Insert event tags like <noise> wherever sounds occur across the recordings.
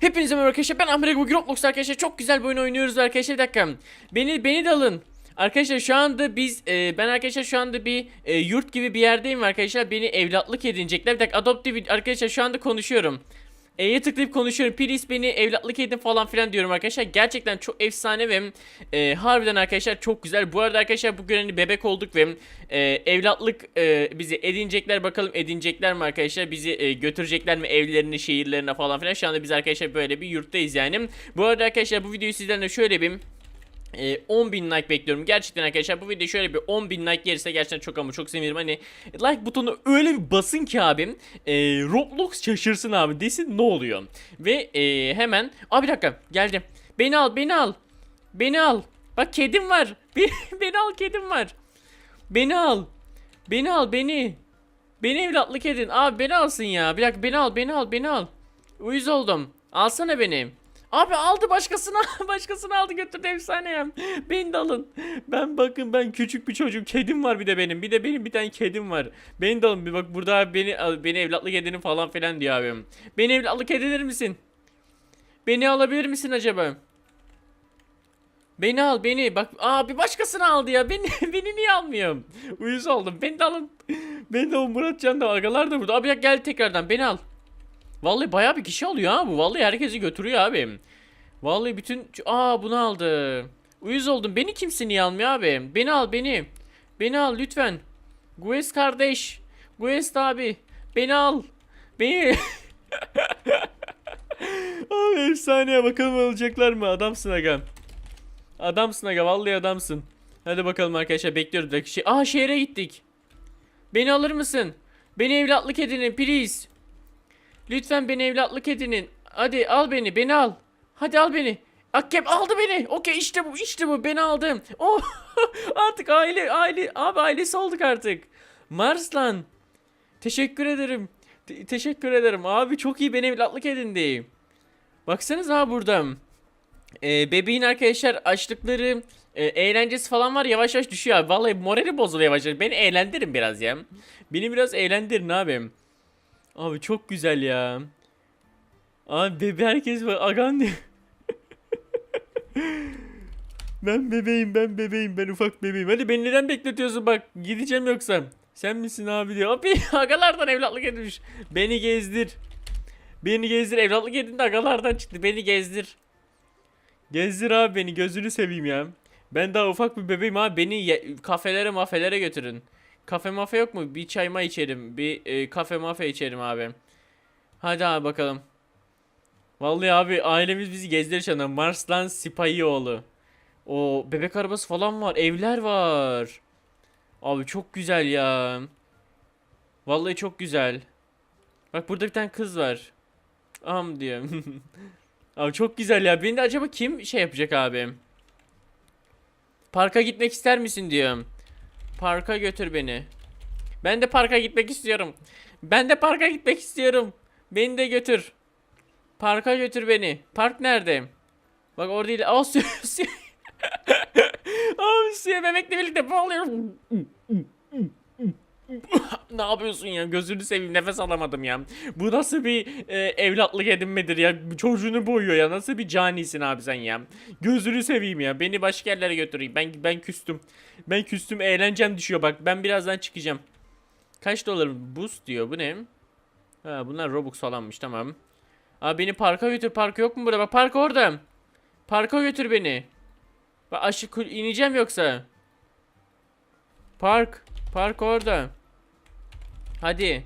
Hepinize merhaba arkadaşlar ben Ahmet bugün Roblox arkadaşlar çok güzel bir oyun oynuyoruz arkadaşlar. Bir dakika. Beni beni de alın. Arkadaşlar şu anda biz e, ben arkadaşlar şu anda bir e, yurt gibi bir yerdeyim arkadaşlar. Beni evlatlık edinecekler. Bir dakika adoptive arkadaşlar şu anda konuşuyorum E'ye tıklayıp konuşuyorum. Please beni evlatlık edin falan filan diyorum arkadaşlar. Gerçekten çok efsane ve e, harbiden arkadaşlar çok güzel. Bu arada arkadaşlar bugün hani bebek olduk ve e, evlatlık e, bizi edinecekler. Bakalım edinecekler mi arkadaşlar? Bizi e, götürecekler mi evlerine, şehirlerine falan filan. Şu anda biz arkadaşlar böyle bir yurttayız yani. Bu arada arkadaşlar bu videoyu sizden de şöyle bir e, 10.000 like bekliyorum. Gerçekten arkadaşlar bu video şöyle bir 10.000 like gelirse gerçekten çok ama çok sevinirim. Hani like butonu öyle bir basın ki abim e, Roblox şaşırsın abi desin ne oluyor. Ve e, hemen abi bir dakika geldim. Beni al beni al. Beni al. Bak kedim var. <laughs> Beni, beni al kedim var. Beni al. Beni al beni. Beni evlatlık edin. Abi beni alsın ya. Bir dakika beni al beni al beni al. Uyuz oldum. Alsana beni. Abi aldı başkasını <laughs> başkasını aldı götürdü efsane ya. Beni de alın. Ben bakın ben küçük bir çocuk kedim var bir de benim. Bir de benim bir tane kedim var. Beni de alın bir bak burada beni beni evlatlık edinin falan filan diyor abim. Beni evlatlık edilir misin? Beni alabilir misin acaba? Beni al beni bak abi başkasını aldı ya beni <laughs> beni niye almıyorum uyuz oldum beni de alın beni de o Muratcan da agalar da burada abi gel tekrardan beni al Vallahi bayağı bir kişi alıyor ha bu. Vallahi herkesi götürüyor abi. Vallahi bütün... Aa bunu aldı. Uyuz oldum. Beni kimse niye almıyor abi? Beni al beni. Beni al lütfen. Guest kardeş. Guest abi. Beni al. Beni... <laughs> abi efsaneye bakalım alacaklar mı? Adamsın aga. Adamsın aga. Vallahi adamsın. Hadi bakalım arkadaşlar bekliyoruz. Şey... Aa şehre gittik. Beni alır mısın? Beni evlatlık edinin please. Lütfen beni evlatlık edinin. Hadi al beni, beni al. Hadi al beni. Akkep aldı beni. Okey işte bu, işte bu. Beni aldım. <laughs> Oh, artık aile, aile, abi ailesi olduk artık. Marslan. Teşekkür ederim. Te- teşekkür ederim. Abi çok iyi beni evlatlık edindi. Baksanıza burada. Ee, bebeğin arkadaşlar açlıkları, e, eğlencesi falan var yavaş yavaş düşüyor abi. Vallahi morali bozuluyor yavaş yavaş. Beni eğlendirin biraz ya. Beni biraz eğlendirin abi. Abi çok güzel ya. Abi bebe herkes var. Agan diyor. ben bebeğim ben bebeğim ben ufak bebeğim. Hadi beni neden bekletiyorsun bak gideceğim yoksa. Sen misin abi diyor. Abi <laughs> agalardan evlatlık edilmiş. Beni gezdir. Beni gezdir evlatlık edin de agalardan çıktı. Beni gezdir. Gezdir abi beni gözünü seveyim ya. Ben daha ufak bir bebeğim abi beni kafelere mafelere götürün. Kafe mafe yok mu? Bir çayma içerim. Bir e, kafe mafe içerim abi. Hadi abi bakalım. Vallahi abi ailemiz bizi gezdirir şu anda. Marslan Sipahioğlu. O bebek arabası falan var. Evler var. Abi çok güzel ya. Vallahi çok güzel. Bak burada bir tane kız var. Am diyor. <laughs> abi çok güzel ya. Beni de acaba kim şey yapacak abi? Parka gitmek ister misin diyorum. Parka götür beni. Ben de parka gitmek istiyorum. Ben de parka gitmek istiyorum. Beni de götür. Parka götür beni. Park nerede? Bak orada değil. Aa su. <laughs> su. <laughs> Abi suya bebekle birlikte boğuluyorum. <laughs> ne yapıyorsun ya? Gözünü seveyim nefes alamadım ya. Bu nasıl bir e, evlatlık edinmedir ya? Çocuğunu boyuyor ya. Nasıl bir canisin abi sen ya? Gözünü seveyim ya. Beni başka yerlere götüreyim. Ben ben küstüm. Ben küstüm. Eğlencem düşüyor bak. Ben birazdan çıkacağım. Kaç dolar boost diyor. Bu ne? Ha bunlar Robux falanmış tamam. Abi beni parka götür. Park yok mu burada? Bak park orada. Parka götür beni. Bak aşağı kul- ineceğim yoksa. Park. Park orada. Hadi.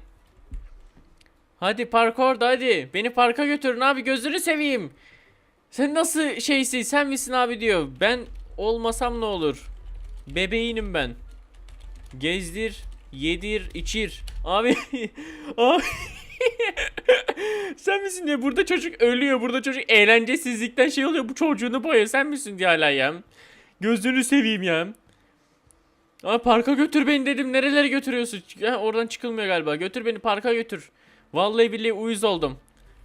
Hadi park orada hadi. Beni parka götürün abi gözünü seveyim. Sen nasıl şeysin sen misin abi diyor. Ben olmasam ne olur. Bebeğinim ben. Gezdir, yedir, içir. Abi. <laughs> abi. <laughs> sen misin diye burada çocuk ölüyor. Burada çocuk eğlencesizlikten şey oluyor. Bu çocuğunu boyuyor. Sen misin diye hala ya. Gözünü seveyim ya. Ama parka götür beni dedim. Nerelere götürüyorsun? Ha, oradan çıkılmıyor galiba. Götür beni parka götür. Vallahi billahi uyuz oldum.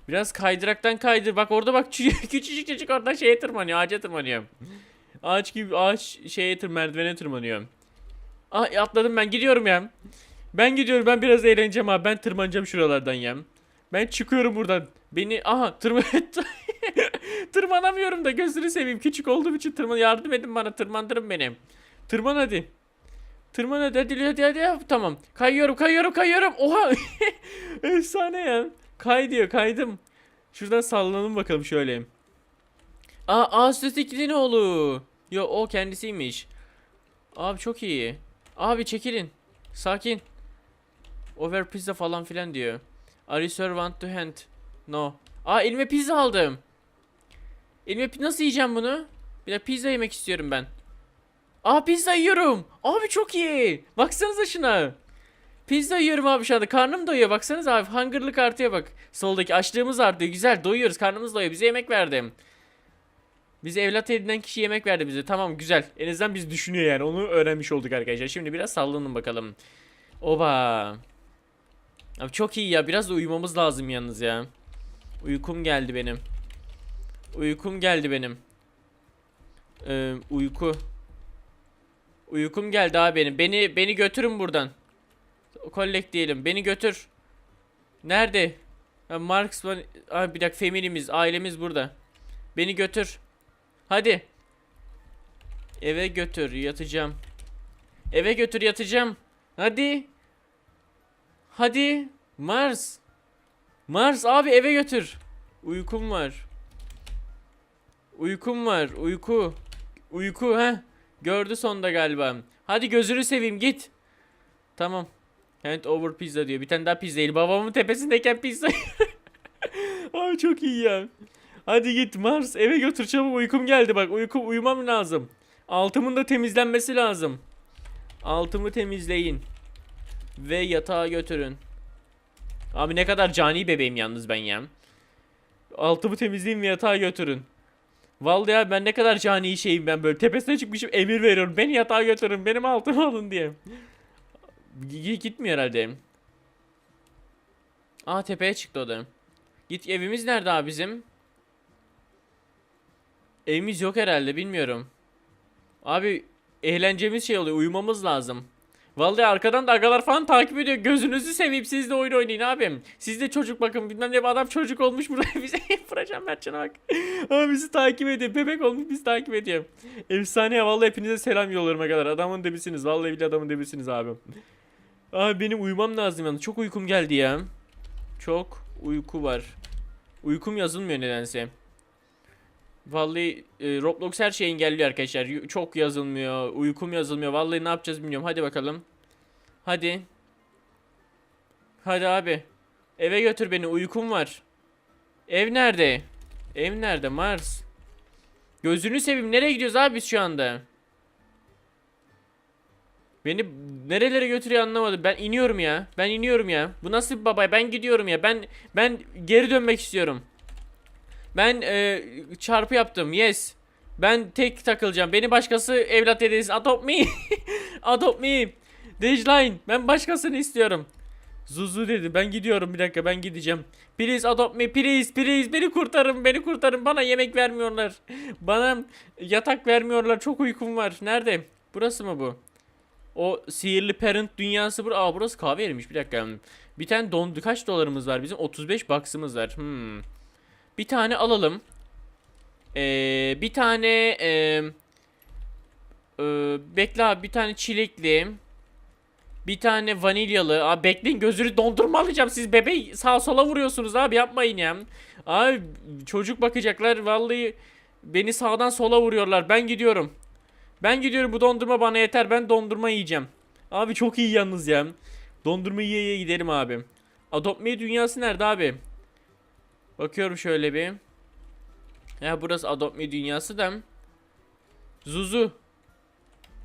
Biraz kaydıraktan kaydır. Bak orada bak çü- <laughs> küçücük çocuk oradan şeye tırmanıyor. Ağaca tırmanıyor. Ağaç gibi ağaç şeye tır merdivene tırmanıyor. Ah atladım ben gidiyorum ya. Ben gidiyorum ben biraz eğleneceğim abi. Ben tırmanacağım şuralardan ya. Ben çıkıyorum buradan. Beni aha tırma <laughs> tırmanamıyorum da gözünü seveyim. Küçük olduğum için tırman yardım edin bana tırmandırın beni. Tırman hadi. Tırman hadi hadi hadi tamam. Kayıyorum kayıyorum kayıyorum. Oha <laughs> efsane ya. Kay diyor kaydım. Şuradan sallanalım bakalım şöyle. Aa Ağustos'taki ne oğlu? Yo o kendisiymiş. Abi çok iyi. Abi çekilin. Sakin. Over pizza falan filan diyor. Are you sure want to hand? No. Aa elime pizza aldım. Elime nasıl yiyeceğim bunu? Bir de pizza yemek istiyorum ben. Aa pizza yiyorum. Abi çok iyi. Baksanıza şuna. Pizza yiyorum abi şu anda. Karnım doyuyor. Baksanıza abi. Hunger'lık artıyor bak. Soldaki açlığımız artıyor. Güzel doyuyoruz. Karnımız doyuyor. Bize yemek verdim. Bize evlat edinen kişi yemek verdi bize. Tamam güzel. En azından biz düşünüyor yani. Onu öğrenmiş olduk arkadaşlar. Şimdi biraz sallanın bakalım. Oba. Abi çok iyi ya. Biraz da uyumamız lazım yalnız ya. Uykum geldi benim. Uykum geldi benim. Ee, uyku. Uykum geldi abi benim. Beni beni götürün buradan. Kollek diyelim. Beni götür. Nerede? Ha, Marx var. Bir dakika feminimiz, ailemiz burada. Beni götür. Hadi. Eve götür yatacağım. Eve götür yatacağım. Hadi. Hadi. Mars. Mars abi eve götür. Uykum var. Uykum var. Uyku. Uyku ha. Gördü sonda galiba. Hadi gözünü seveyim git. Tamam. Hand over pizza diyor. Bir tane daha pizza yiyelim. Babamın tepesindeyken pizza. Abi <laughs> çok iyi ya. Hadi git Mars eve götür çabuk uykum geldi bak uykum uyumam lazım. Altımın da temizlenmesi lazım. Altımı temizleyin. Ve yatağa götürün. Abi ne kadar cani bebeğim yalnız ben ya. Altımı temizleyin ve yatağa götürün. Vallahi abi ben ne kadar cani şeyim ben böyle tepesine çıkmışım emir veriyorum. Beni yatağa götürün benim altımı alın diye. Gitmiyor herhalde. Aa tepeye çıktı o da. Git evimiz nerede abi bizim? Evimiz yok herhalde bilmiyorum. Abi eğlencemiz şey oluyor uyumamız lazım. Vallahi arkadan da agalar falan takip ediyor. Gözünüzü seveyim siz de oyun oynayın abim. Siz de çocuk bakın bilmem ne adam çocuk olmuş <laughs> burada bize vuracağım Mertcan'a bak. Ama bizi takip ediyor. Bebek olmuş bizi takip ediyor. Efsane ya vallahi hepinize selam yollarım kadar. Adamın debisiniz. Vallahi bile adamın debisiniz abi. Abi benim uyumam lazım yalnız. Çok uykum geldi ya. Çok uyku var. Uykum yazılmıyor nedense. Vallahi e, Roblox her şeyi engelliyor arkadaşlar. Yu- Çok yazılmıyor. Uykum yazılmıyor. Vallahi ne yapacağız bilmiyorum. Hadi bakalım. Hadi. Hadi abi. Eve götür beni. Uykum var. Ev nerede? Ev nerede? Mars. Gözünü seveyim. Nereye gidiyoruz abi biz şu anda? Beni nerelere götürüyor anlamadım. Ben iniyorum ya. Ben iniyorum ya. Bu nasıl bir baba? Ben gidiyorum ya. Ben ben geri dönmek istiyorum. Ben e, çarpı yaptım. Yes. Ben tek takılacağım. Beni başkası evlat edinsin. Adopt me. <laughs> Adopt me. Deadline. Ben başkasını istiyorum. Zuzu dedi. Ben gidiyorum bir dakika. Ben gideceğim. Please adopt me. Please. Please. Beni kurtarın. Beni kurtarın. Bana yemek vermiyorlar. <laughs> Bana yatak vermiyorlar. Çok uykum var. Nerede? Burası mı bu? O sihirli parent dünyası bur. Aa burası kahve yeriymiş. Bir dakika. Bir tane dondu. Kaç dolarımız var bizim? 35 baksımız var. Hmm. Bir tane alalım. Ee, bir tane ee, ee, bekle abi bir tane çilekli. Bir tane vanilyalı. Abi bekleyin gözünü dondurma alacağım. Siz bebeği sağa sola vuruyorsunuz abi yapmayın ya. Abi çocuk bakacaklar. Vallahi beni sağdan sola vuruyorlar. Ben gidiyorum. Ben gidiyorum bu dondurma bana yeter. Ben dondurma yiyeceğim. Abi çok iyi yalnız ya. Dondurma yiye gidelim abi. Adopt Me dünyası nerede abi? Bakıyorum şöyle bir. Ya burası Adopt Me dünyası da. Zuzu.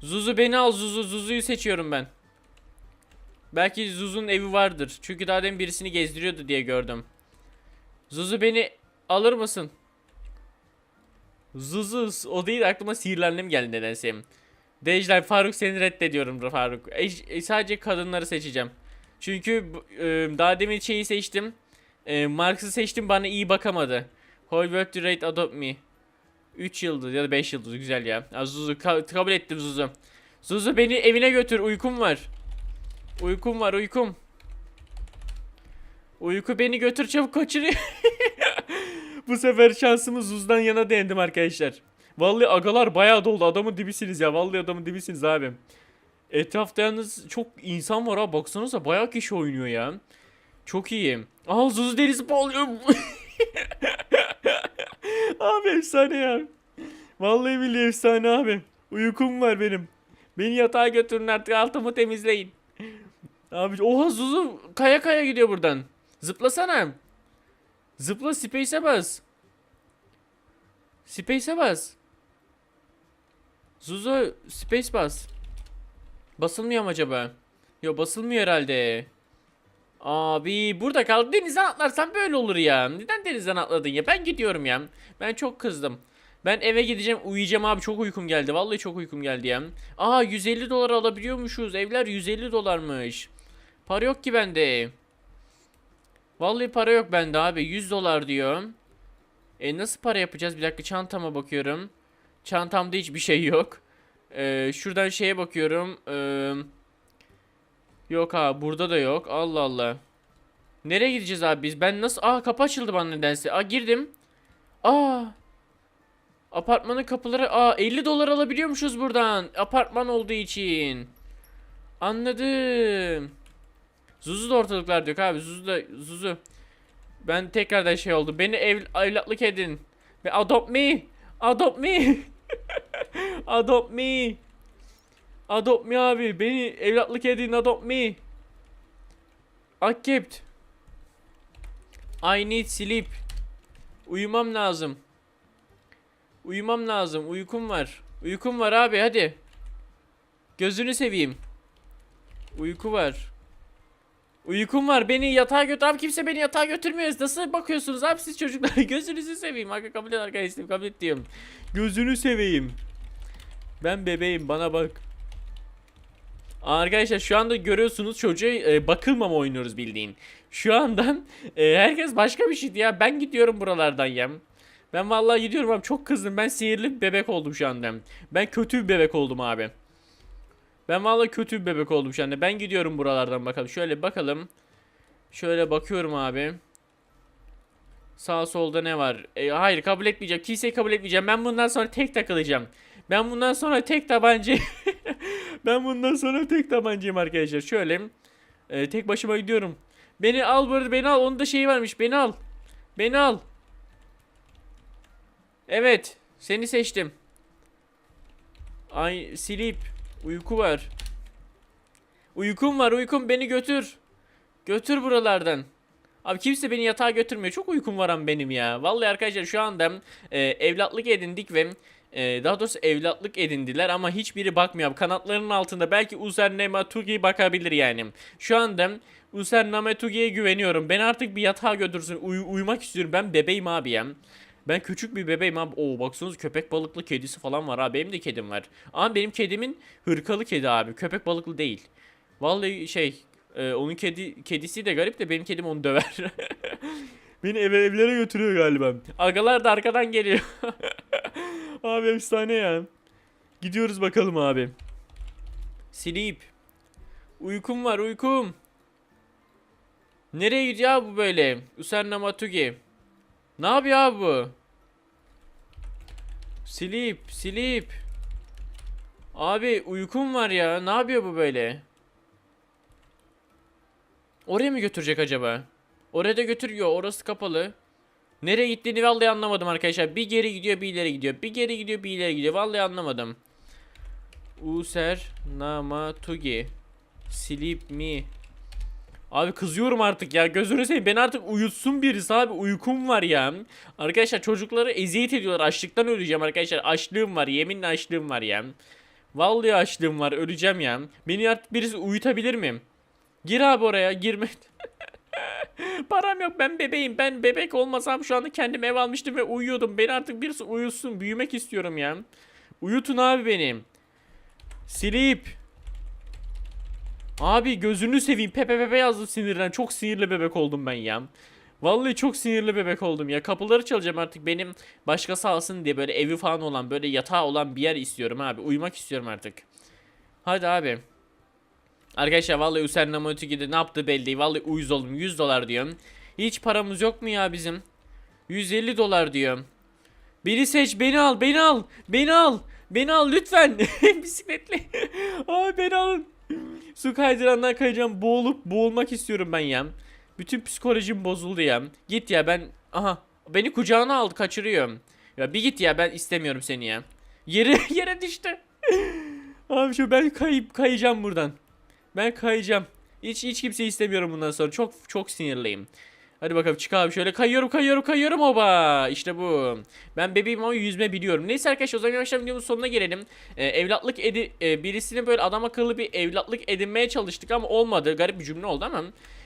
Zuzu beni al Zuzu. Zuzu'yu seçiyorum ben. Belki Zuzu'nun evi vardır. Çünkü daha demin birisini gezdiriyordu diye gördüm. Zuzu beni alır mısın? Zuzu o değil aklıma sihirlendim geldi nedense. Dejler Faruk seni reddediyorum Faruk. E, e, sadece kadınları seçeceğim. Çünkü e, daha demin şeyi seçtim. E, Marx'ı seçtim bana iyi bakamadı. Whole world to rate adopt me. 3 yıldız ya da 5 yıldız güzel ya. ya Zuzu ka- kabul ettim Zuzu. Zuzu beni evine götür uykum var. Uykum var uykum. Uyku beni götür çabuk kaçırıyor. <laughs> Bu sefer şansımız Zuz'dan yana dendim arkadaşlar. Vallahi agalar bayağı doldu. Adamın dibisiniz ya. Vallahi adamın dibisiniz abi. Etrafta yalnız çok insan var ha. Baksanıza bayağı kişi oynuyor ya. Çok iyi. Aa Zuzu derisi bağlıyor. <laughs> abi efsane ya. Vallahi billahi efsane abi. Uykum var benim. Beni yatağa götürün artık altımı temizleyin. Abi oha Zuzu kaya kaya gidiyor buradan. Zıplasana. Zıpla space'e bas. Space'e bas. Zuzu space bas. Basılmıyor mu acaba? Yo basılmıyor herhalde. Abi burada kal. Denizden atlarsan böyle olur ya. Neden denizden atladın ya? Ben gidiyorum ya. Ben çok kızdım. Ben eve gideceğim uyuyacağım abi çok uykum geldi. Vallahi çok uykum geldi ya. Aa 150 dolar alabiliyormuşuz. Evler 150 dolarmış. Para yok ki bende. Vallahi para yok bende abi. 100 dolar diyor. E nasıl para yapacağız? Bir dakika çantama bakıyorum. Çantamda hiçbir şey yok. Ee, şuradan şeye bakıyorum. Ee, yok abi burada da yok. Allah Allah. Nereye gideceğiz abi biz? Ben nasıl... Aa kapı açıldı bana nedense. Aa girdim. Aa. Apartmanın kapıları... Aa 50 dolar alabiliyormuşuz buradan. Apartman olduğu için. Anladım. Zuzu da ortalıklar diyor abi. Zuzu da... Zuzu. Ben tekrardan şey oldu. Beni ev, evlatlık edin. Ve adopt me. Adopt me. <laughs> adopt me. Adopt me abi. Beni evlatlık edin. Adopt me. Accept. I need sleep. Uyumam lazım. Uyumam lazım. Uykum var. Uykum var abi hadi. Gözünü seveyim. Uyku var. Uykum var. Beni yatağa götür. Abi kimse beni yatağa götürmüyor. Nasıl bakıyorsunuz abi siz çocuklar? <laughs> Gözünüzü seveyim. Hakikaten kabul et arkadaşlar. Kabul et diyorum. Gözünü seveyim. Ben bebeğim. Bana bak. Arkadaşlar şu anda görüyorsunuz çocuğa e, bakılmama oynuyoruz bildiğin. Şu andan e, herkes başka bir şeydi ya. Ben gidiyorum buralardan ya. Ben vallahi gidiyorum abi. Çok kızdım. Ben sihirli bir bebek oldum şu anda. Ben kötü bir bebek oldum abi. Ben vallahi kötü bir bebek oldum şu anda. Ben gidiyorum buralardan bakalım. Şöyle bakalım. Şöyle bakıyorum abi. Sağ solda ne var? E, hayır kabul etmeyeceğim. Kimseyi kabul etmeyeceğim. Ben bundan sonra tek takılacağım. Ben bundan sonra tek tabanca. <laughs> ben bundan sonra tek tabancayım arkadaşlar. Şöyle. e, tek başıma gidiyorum. Beni al burada beni al. Onun da şeyi varmış. Beni al. Beni al. Evet. Seni seçtim. Ay sleep. Uyku var. Uykum var uykum beni götür. Götür buralardan. Abi kimse beni yatağa götürmüyor. Çok uykum var ama benim ya. Vallahi arkadaşlar şu anda e, evlatlık edindik ve e, daha doğrusu evlatlık edindiler ama hiçbiri bakmıyor. Kanatlarının altında belki User Nematugi bakabilir yani. Şu anda User Nematugi'ye güveniyorum. Beni artık bir yatağa götürsün. Uy- uyumak istiyorum. Ben bebeğim abi ya. Ben küçük bir bebeğim abi. Oo baksanıza köpek balıklı kedisi falan var abi. Benim de kedim var. Ama benim kedimin hırkalı kedi abi. Köpek balıklı değil. Vallahi şey e, onun kedi kedisi de garip de benim kedim onu döver. <laughs> Beni eve evlere götürüyor galiba. Agalar da arkadan geliyor. <laughs> abi efsane ya. Gidiyoruz bakalım abi. Sleep. Uykum var uykum. Nereye gidiyor bu böyle? Userna Matugi. Ne yapıyor abi bu? Sleep, sleep. Abi uykum var ya. Ne yapıyor bu böyle? Oraya mı götürecek acaba? Oraya da götürüyor. Orası kapalı. Nereye gittiğini vallahi anlamadım arkadaşlar. Bir geri gidiyor, bir ileri gidiyor. Bir geri gidiyor, bir ileri gidiyor. Vallahi anlamadım. User Namatugi. Sleep me. Abi kızıyorum artık ya. Gözünü seveyim. Ben artık uyutsun birisi abi. Uykum var ya. Arkadaşlar çocukları eziyet ediyorlar. Açlıktan öleceğim arkadaşlar. Açlığım var. Yeminle açlığım var ya. Vallahi açlığım var. Öleceğim ya. Beni artık birisi uyutabilir mi? Gir abi oraya. Girme. <laughs> <laughs> Param yok. Ben bebeğim. Ben bebek olmasam şu anda kendim ev almıştım ve uyuyordum. Beni artık birisi uyutsun. Büyümek istiyorum ya. Uyutun abi benim. Sleep. Abi gözünü seveyim. Pepe pepe yazdım sinirden. Çok sinirli bebek oldum ben ya. Vallahi çok sinirli bebek oldum ya. Kapıları çalacağım artık benim başkası alsın diye böyle evi falan olan böyle yatağı olan bir yer istiyorum abi. Uyumak istiyorum artık. Hadi abi. Arkadaşlar vallahi User Namotugi'de ne yaptı belli değil. Vallahi uyuz oldum. 100 dolar diyorum. Hiç paramız yok mu ya bizim? 150 dolar diyor. Beni seç, beni al, beni al, beni al, beni al lütfen. <laughs> Bisikletli. <laughs> Ay beni alın. Su kaydırandan kayacağım. Boğulup boğulmak istiyorum ben ya. Bütün psikolojim bozuldu ya. Git ya ben aha beni kucağına aldı kaçırıyor. Ya bir git ya ben istemiyorum seni ya. Yere <laughs> yere düştü. Abi şu ben kayıp kayacağım buradan. Ben kayacağım. Hiç hiç kimseyi istemiyorum bundan sonra. Çok çok sinirliyim. Hadi bakalım çık abi şöyle kayıyorum kayıyorum kayıyorum oba işte bu. Ben bebeğim ama yüzme biliyorum. Neyse arkadaşlar o zaman yavaştan videomuzun sonuna gelelim. Ee, evlatlık edi e, birisini böyle adam akıllı bir evlatlık edinmeye çalıştık ama olmadı. Garip bir cümle oldu ama.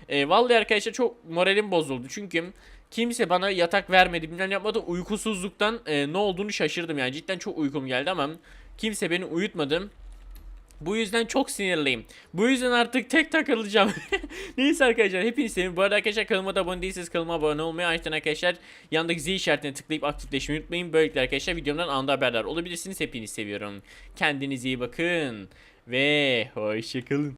E, vallahi arkadaşlar çok moralim bozuldu. Çünkü kimse bana yatak vermedi. Bilmem yapmadı. Uykusuzluktan e, ne olduğunu şaşırdım yani. Cidden çok uykum geldi ama kimse beni uyutmadı. Bu yüzden çok sinirliyim. Bu yüzden artık tek takılacağım. <laughs> Neyse arkadaşlar hepinizi seviyorum. Bu arada arkadaşlar kanalıma da abone değilseniz kanalıma abone olmayı ayrıca arkadaşlar yandaki zil işaretine tıklayıp aktifleşmeyi unutmayın. Böylelikle arkadaşlar videomdan anında haberdar olabilirsiniz. Hepinizi seviyorum. Kendinize iyi bakın. Ve hoşçakalın.